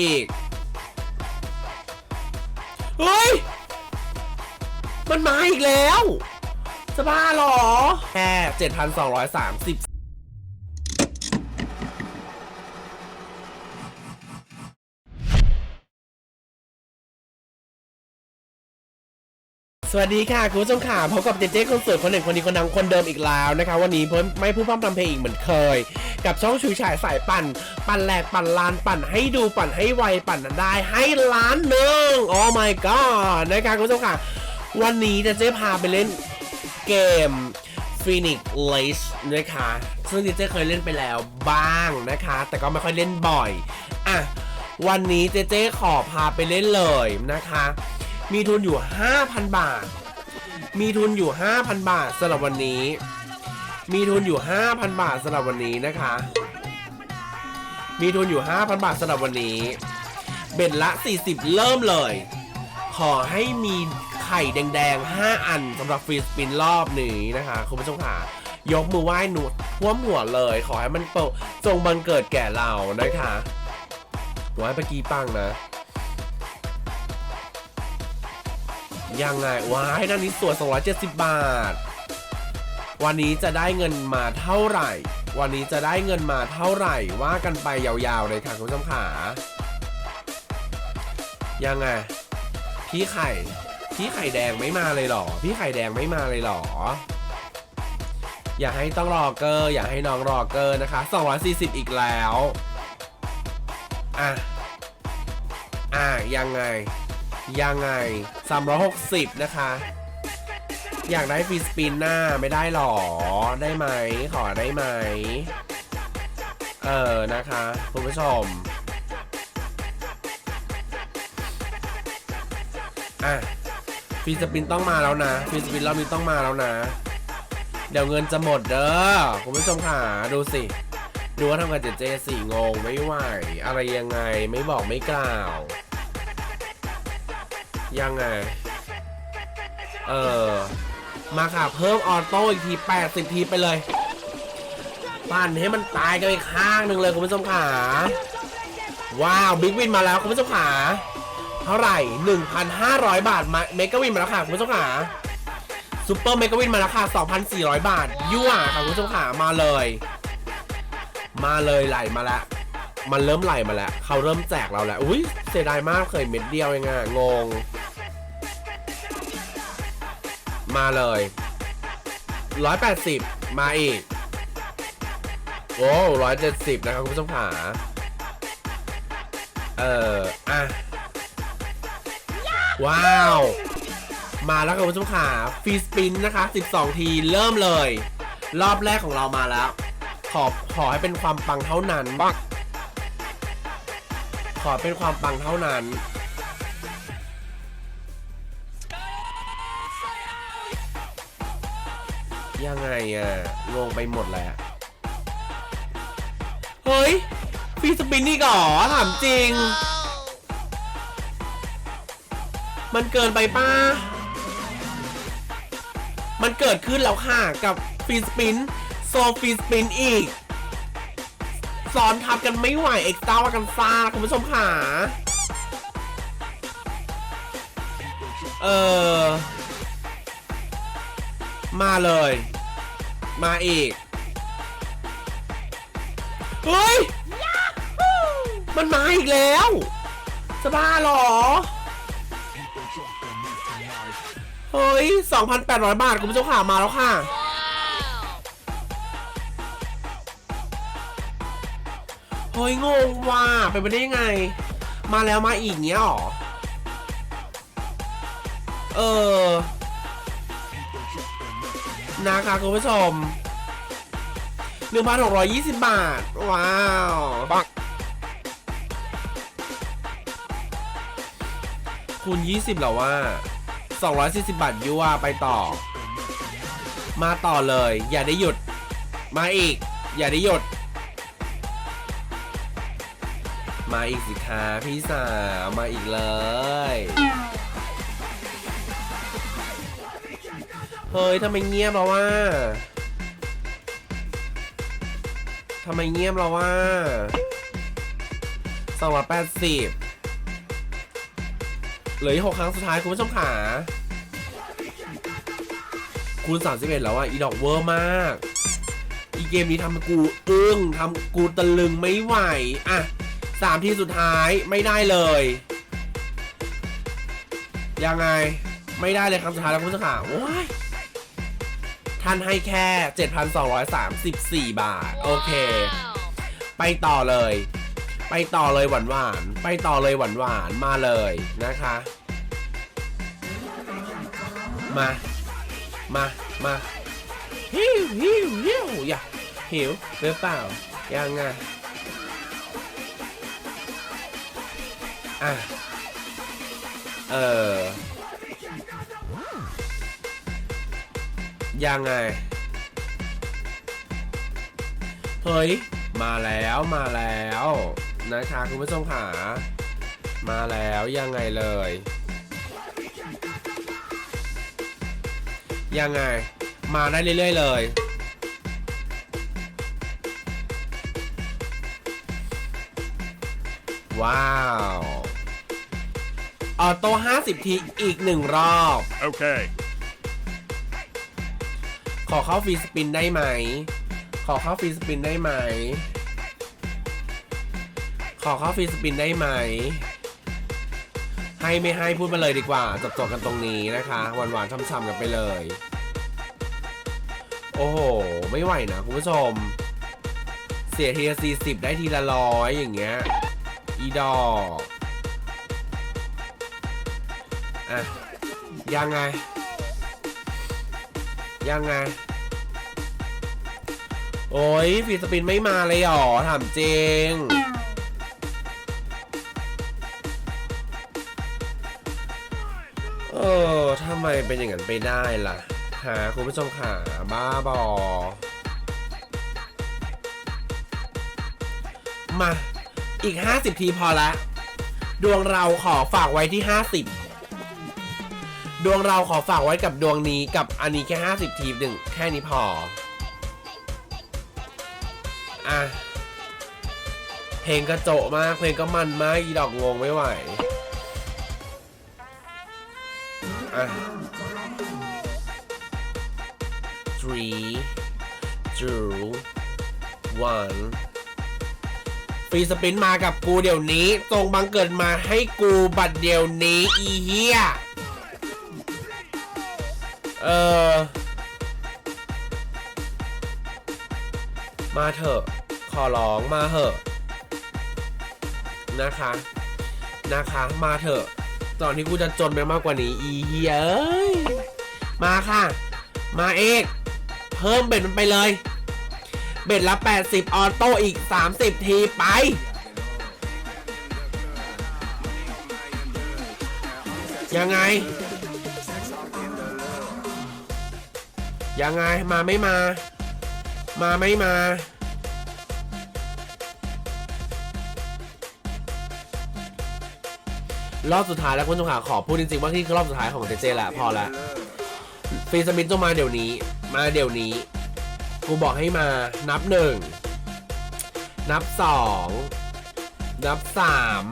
อีก เฮ้ย มันมาอีกแล้ว จะบ้าเหรอ แค่ 7,230 สวัสดีค่ะคุณผู้ชมค่ะพบกับเจเจคนสวยคนหนึ่งคนดีคนดังคนเดิมอีกแล้วนะคะ วันนี้เพิ่มไม่พูดพร่ำทำเพลงอีกเหมือนเคย กับช่องชุยฉายสายปั่น ปั่นแหลกปั่นลานปั่นให้ดูปั่นให้ไวปั่นได้ให้ล้านหนึ่งโอ้ my god นะคะคุณผู้ชมค่ะ วันนี้เจเจพาไปเล่นเกม Phoenix Lace นะคะซึ่งเจเจเคยเล่นไปแล้วบ้างนะคะ แต่ก็ไม่ค่อยเล่นบ่อยอะวันนี้เจเจขอพาไปเล่นเลยนะคะ มีทุนอยู่ 5,000 บาท มีทุนอยู่ 5,000 บาทสำหรับวันนี้ มีทุนอยู่ 5,000 บาทสำหรับวันนี้นะคะ มีทุนอยู่ 5,000 บาทสำหรับวันนี้ เบ็ดละ 40 เริ่มเลย ขอให้มีไข่แดงๆ 5 อันสำหรับฟรีสปินรอบนี้นะคะคุณผู้ชมค่ะยกมือไหว้หนุดท่วมหัวเลย ขอให้มันโปรจงบังเกิดแก่เรานะคะไว้เมื่อกี้ปังนะ ยังไงว้ายด้านนี้สวย270 บาท วันนี้จะได้เงินมาเท่าไหร่ วันนี้จะได้เงินมาเท่าไหร่ ว่ากันไปยาวๆเลยค่ะคุณผู้ชมขายังไง พี่ไข่ พี่ไข่แดงไม่มาเลยหรอ พี่ไข่แดงไม่มาเลยหรอ อยากให้ต้องรอเกอร์ อยากให้น้องรอเกอร์นะคะ 240 อีกแล้ว อะ อะยังไง ยังไง 360 นะคะ อยากได้ฟรีสปินหน้าไม่ได้หรอ ได้ไหม ขอได้ไหม เออ นะคะ คุณผู้ชม อะฟรีสปินต้องมาแล้วนะฟรีสปินรอบนี้ต้องมาแล้วนะ เดี๋ยวเงินจะหมดเด้อคุณผู้ชมค่ะดูสิ ดูว่าทำกันเจเจสี่งงไม่ไหว อะไรยังไงไม่บอกไม่กล่าว ยังไง เออ มาค่ะ เพิ่มออโต้อีกที80 ทีไปเลย ปั่นให้มันตายกันไปข้างหนึ่งเลยคุณผู้ชมขา ว้าวบิ๊กวินมาแล้วคุณผู้ชมขาเท่าไหร่ 1,500 บาทมาเมกะวินมาแล้วค่ะคุณผู้ชมขาซูเปอร์เมกะวินมาแล้วค่ะ 2,400 บาท ยั่วค่ะคุณผู้ชมขามาเลย มาเลยไหลมาแล้วมันเริ่มไหลมาแล้ว เขาเริ่มแจกเราแล้ว อุ้ยเสียดายมากเคยเม็ดเดียวเองอะงง มาเลย 180 มาอีก โอ้ร้อยเจ็ดสิบนะครับคุณผู้ชมขาเอออะ ว้าว มาแล้วครับคุณผู้ชมขาฟรีสปินนะคะ 12 ทีเริ่มเลย รอบแรกของเรามาแล้ว ขอขอให้เป็นความปังเท่านั้นบ้างขอเป็นความปังเท่านั้น ยังไงอะงงไปหมดแล้วเฮ้ยฟรีสปินนี่ก่อถามจริง มันเกินไปป้า มันเกิดขึ้นแล้วค่ะ กับฟรีสปิน โซฟรีสปินอีกซ้อนทับกันไม่ไหว เอ็กซ์ต้ากันซ่าคุณผู้ชมค่ะ เออ มาเลย มาอีก เฮ้ย มันมาอีกแล้ว จะบ้าเหรอ เฮ้ย 2,800 บาท คุณผู้ชมค่ะ มาแล้วค่ะ เฮ้ย งงว่ะเป็นไปได้ยังไง มาแล้วมาอีกเนี้ยหรอ เออ นะคะคุณผู้ชม 1,620 บาท ว้าวปักคูณ 20เหรอว่า 240 บาทยั่วไปต่อ มาต่อเลย อย่าได้หยุด มาอีก อย่าได้หยุด มาอีกสิคะพี่สาวมาอีกเลย เฮ้ยทำไมเงียบเราว่าทำไมเงียบเราว่าสองร้อยแปดสิบเหลืออีกหกครั้งสุดท้ายคุณผู้ชมขาคูณสามสิบเอ็ดแล้วอะอีดอกเวอร์มาก อีเกมนี้ทำกูอึ้งทำกูตะลึงไม่ไหว อะสามทีสุดท้ายไม่ได้เลย ยังไง ไม่ได้เลยคำสุดท้ายแล้วคุณผู้ชมขาโอ้ย ท่านให้แค่ 7,234 บาท โอเค ไปต่อเลย ไปต่อเลยหวานหวานๆไปต่อเลยหวานหวานๆมาเลยนะคะ มา มามาหิวหิวหิวอย่าหิวหรือเปล่า ยังไงอะ เออ ยังไง เฮ้ย มาแล้วมาแล้วนะคะคุณผู้ชมขามาแล้วยังไงเลย ยังไง มาได้เรื่อยๆเลยว้าว ออโต้50 ที อีกหนึ่งรอบ Okay. ขอเข้าฟรีสปินได้ไหม ขอเข้าฟรีสปินได้ไหม ขอเข้าฟรีสปินได้ไหม ให้ไม่ให้พูดมาเลยดีกว่า จบๆกันตรงนี้นะคะหวานๆช่ำๆกันไปเลย โอ้โห ไม่ไหวนะคุณผู้ชม เสียทีละสี่สิบได้ทีละร้อยอย่างเงี้ย อีดอกอะยังไง ยังไง โอ้ยฟีสปินไม่มาเลยหรอถามจริง เออทำไมเป็นอย่างนั้นไปได้ล่ะหาคุณผู้ชมขาบ้าบอ มา อีก 50 ทีพอละ ดวงเราขอฝากไว้ที่ 50 ดวงเราขอฝากไว้กับดวงนี้กับอันนี้แค่ 50 ทีหนึ่งแค่นี้พอ อะ เพลงกระโจมาก เพลงก็มันมาก อีดอกงงไม่ไหว อะ three two one ฟรีสปินมากับกูเดี๋ยวนี้ ตรงบังเกิดมาให้กูบัดเดี๋ยวนี้ อีเหี้ย เออ มาเถอะ ขอร้องมาเถอะ นะคะ นะคะ มาเถอะ ตอนที่กูจะจนไปมากกว่านี้ อีเหี้ยเอ้ย มาค่ะ มาเอกเพิ่มเบ็ดมันไปเลย เบ็ดละ 80 ออโต้อีก 30 ทีไปยังไง ยังไงมาไม่มา มาไม่มา รอบสุดท้ายแล้วคุณผู้ชมขาขอพูดจริงๆว่าที่คือรอบสุดท้ายของเจเจแหละพอละฟรีสมิธต้องมาเดี๋ยวนี้ มาเดี๋ยวนี้ กูบอกให้มานับหนึ่งนับสองนับสาม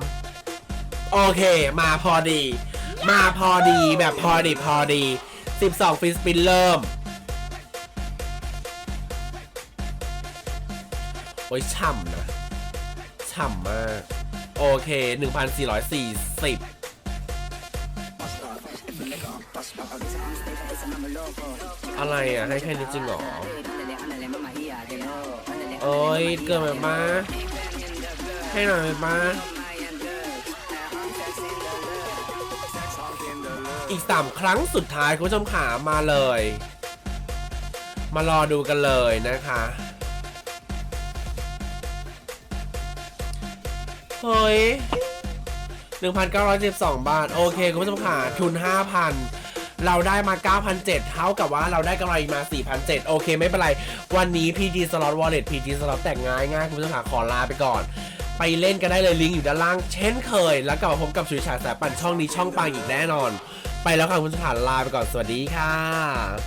โอเค มาพอดี มาพอดีแบบพอดีพอดี 12ฟรีสปินเริ่ม โอ้ยฉ่ำนะฉ่ำมาก โอเค 1,440อะไรอะ ให้แค่นี้จริงหรอโอ้ยเกินไปมาให้หน่อยไปมาอีกสามครั้งสุดท้ายคุณผู้ชมขามาเลย มารอดูกันเลยนะคะ เฮ้ย1,912 บาท โอเค คุณผู้ชมขาทุน 5,000 เราได้มา9,700เท่ากับว่าเราได้กำไรมา4,700โอเค ไม่เป็นไร วันนี้ PG Slot Wallet PG Slot แต่งง่ายง่ายคุณผู้ชมขาขอลาไปก่อน ไปเล่นกันได้เลยลิงก์อยู่ด้านล่าง เช่นเคย แล้วกลับมาพบกับสุริชาแสบปั่นช่องนี้ช่องปังอีกแน่นอน ไปแล้วค่ะคุณผู้ชมขาลาไปก่อนสวัสดีค่ะ